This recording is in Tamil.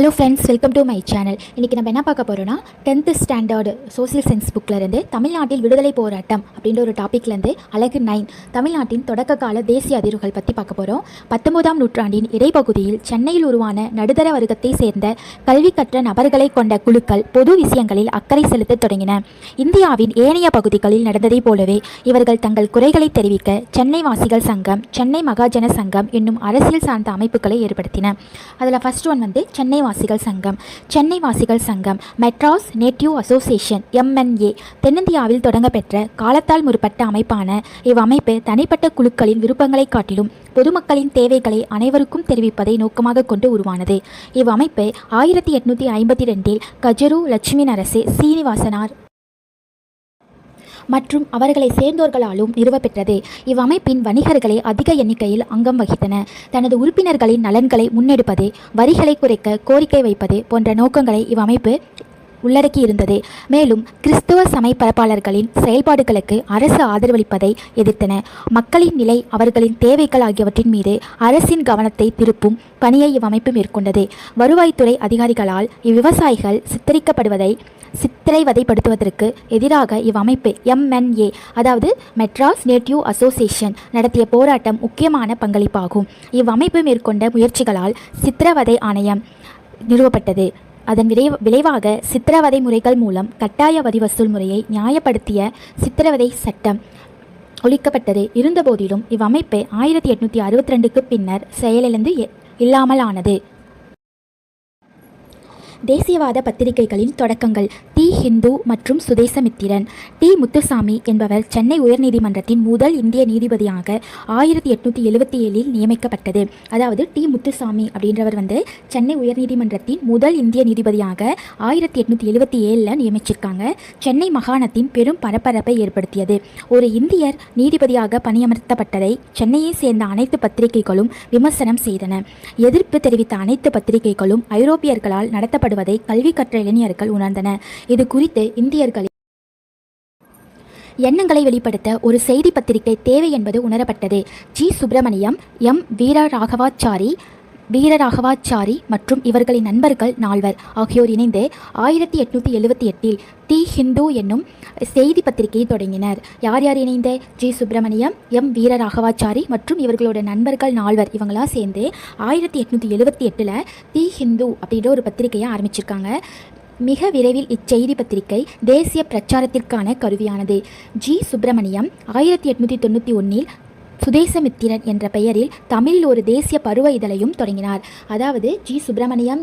Hello friends welcome to my channel இன்றைக்கி நம்ம என்ன பார்க்க போகிறோம்னா டென்த்து ஸ்டாண்டர்டு சோசியல் சயின்ஸ் புக்கிலேருந்து தமிழ்நாட்டில் விடுதலை போராட்டம் அப்படின்ற ஒரு டாப்பிக்லேருந்து அழகு நைன் தமிழ்நாட்டின் தொடக்க கால தேசிய அதிர்வுகள் பற்றி பார்க்க போகிறோம் பத்தொன்பதாம் நூற்றாண்டின் இடைப்பகுதியில் சென்னையில் உருவான நடுத்தர வர்க்கத்தை சேர்ந்த கல்வி கற்ற நபர்களை கொண்ட குழுக்கள் பொது விஷயங்களில் அக்கறை செலுத்த தொடங்கின. இந்தியாவின் ஏனைய பகுதிகளில் நடந்ததைப் போலவே இவர்கள் தங்கள் குறைகளை தெரிவிக்க சென்னை வாசிகள் சங்கம் சென்னை மகாஜன சங்கம் என்னும் அரசியல் சார்ந்த அமைப்புகளை ஏற்படுத்தின. அதில் ஃபர்ஸ்ட் ஒன் வந்து சென்னை வாசிகள் சங்கம் சென்னை வாசிகள் சங்கம் மெட்ராஸ் நேட்டிவ் அசோசியேஷன் எம்என்ஏ தென்னிந்தியாவில் தொடங்கப்பெற்ற காலத்தால் முற்பட்ட அமைப்பான இவ்வமைப்பு தனிப்பட்ட குழுக்களின் விருப்பங்களை காட்டிலும் பொதுமக்களின் தேவைகளை அனைவருக்கும் தெரிவிப்பதை நோக்கமாக கொண்டு உருவானது. இவ்வமைப்பு ஆயிரத்தி எட்நூற்றி ஐம்பத்தி ரெண்டில் கஜரு லட்சுமி நரசு சீனிவாசனார் மற்றும் அவர்களை சேர்ந்தோர்களாலும் நிறுவப்பெற்றது இவ்வமைப்பின் வணிகர்களே அதிக எண்ணிக்கையில் அங்கம் வகித்தன. தனது உறுப்பினர்களின் நலன்களை முன்னெடுப்பது வரிகளை குறைக்க கோரிக்கை வைப்பது போன்ற நோக்கங்களை இவ்வமைப்பு உள்ளடக்கி இருந்தது மேலும் கிறிஸ்துவ சமய பரப்பாளர்களின் செயல்பாடுகளுக்கு அரசு ஆதரவளிப்பதை எதிர்த்தன. மக்களின் நிலை அவர்களின் தேவைகள் ஆகியவற்றின் மீது அரசின் கவனத்தை திருப்பும் பணியை இவ்வமைப்பு மேற்கொண்டது. வருவாய்த்துறை அதிகாரிகளால் இவ்விவசாயிகள் சித்தரிக்கப்படுவதை சித்திரைவதைப்படுத்துவதற்கு எதிராக இவ்வமைப்பு எம்என்ஏ அதாவது மெட்ராஸ் நேட்டிவ் அசோசியேஷன் நடத்திய போராட்டம் முக்கியமான பங்களிப்பாகும். இவ்வமைப்பு மேற்கொண்ட முயற்சிகளால் சித்திரவதை ஆணையம் நிறுவப்பட்டது. அதன் விளை விளைவாக சித்திரவதை முறைகள் மூலம் கட்டாய வரி வசூல் முறையை நியாயப்படுத்திய சித்திரவதை சட்டம் ஒழிக்கப்பட்டது. இருந்தபோதிலும் இவ்வமைப்பு ஆயிரத்தி எட்நூற்றி அறுபத்தி ரெண்டுக்கு பின்னர் செயலிழந்து இல்லாமல் ஆனது தேசியவாத பத்திரிகைகளின் தொடக்கங்கள் டி. ஹிந்து மற்றும் சுதேசமித்திரன். டி. முத்துசாமி என்பவர் சென்னை உயர்நீதிமன்றத்தின் முதல் இந்திய நீதிபதியாக ஆயிரத்தி எட்நூற்றி எழுபத்தி ஏழில் நியமிக்கப்பட்டது. அதாவது டி. முத்துசாமி அப்படின்றவர் வந்து சென்னை உயர்நீதிமன்றத்தின் முதல் இந்திய நீதிபதியாக ஆயிரத்தி எட்நூற்றி எழுபத்தி ஏழில் நியமிச்சிருக்காங்க. சென்னை மாகாணத்தின் பெரும் பரபரப்பை ஏற்படுத்தியது. ஒரு இந்தியர் நீதிபதியாக பணியமர்த்தப்பட்டதை சென்னையை சேர்ந்த அனைத்து பத்திரிகைகளும் விமர்சனம் செய்தன. எதிர்ப்பு தெரிவித்த அனைத்து பத்திரிகைகளும் ஐரோப்பியர்களால் நடத்தப்பட்ட நடத்தப்படுவதை கல்வி கற்ற இளைஞர்கள் உணர்ந்தன இது குறித்து இந்தியர்களின் எண்ணங்களை வெளிப்படுத்த ஒரு செய்தி பத்திரிகை தேவை என்பது உணரப்பட்டது. ஜி. சுப்பிரமணியம் எம். வீரராகவாச்சாரி வீரராகவாச்சாரி மற்றும் இவர்களின் நண்பர்கள் நால்வர் ஆகியோர் இணைந்து ஆயிரத்தி எட்நூற்றி எழுபத்தி எட்டில் தி ஹிந்து என்னும் செய்தி பத்திரிகையை தொடங்கினர். யார் யார் இணைந்த? ஜி. சுப்பிரமணியம் எம். வீரராகவாச்சாரி மற்றும் இவர்களோட நண்பர்கள் நால்வர் இவங்களாம் சேர்ந்து ஆயிரத்தி எட்நூற்றி எழுபத்தி எட்டில் தி ஹிந்து அப்படின்ற ஒரு பத்திரிகையை ஆரம்பிச்சிருக்காங்க. மிக விரைவில் இச்செய்தி பத்திரிகை தேசிய பிரச்சாரத்திற்கான கருவியானது. ஜி. சுப்பிரமணியம் ஆயிரத்தி எட்நூற்றி தொண்ணூற்றி ஒன்றில் சுதேசமித்திரன் என்ற பெயரில் தமிழில் ஒரு தேசிய பருவ இதழையும் தொடங்கினார். அதாவது ஜி. சுப்பிரமணியம்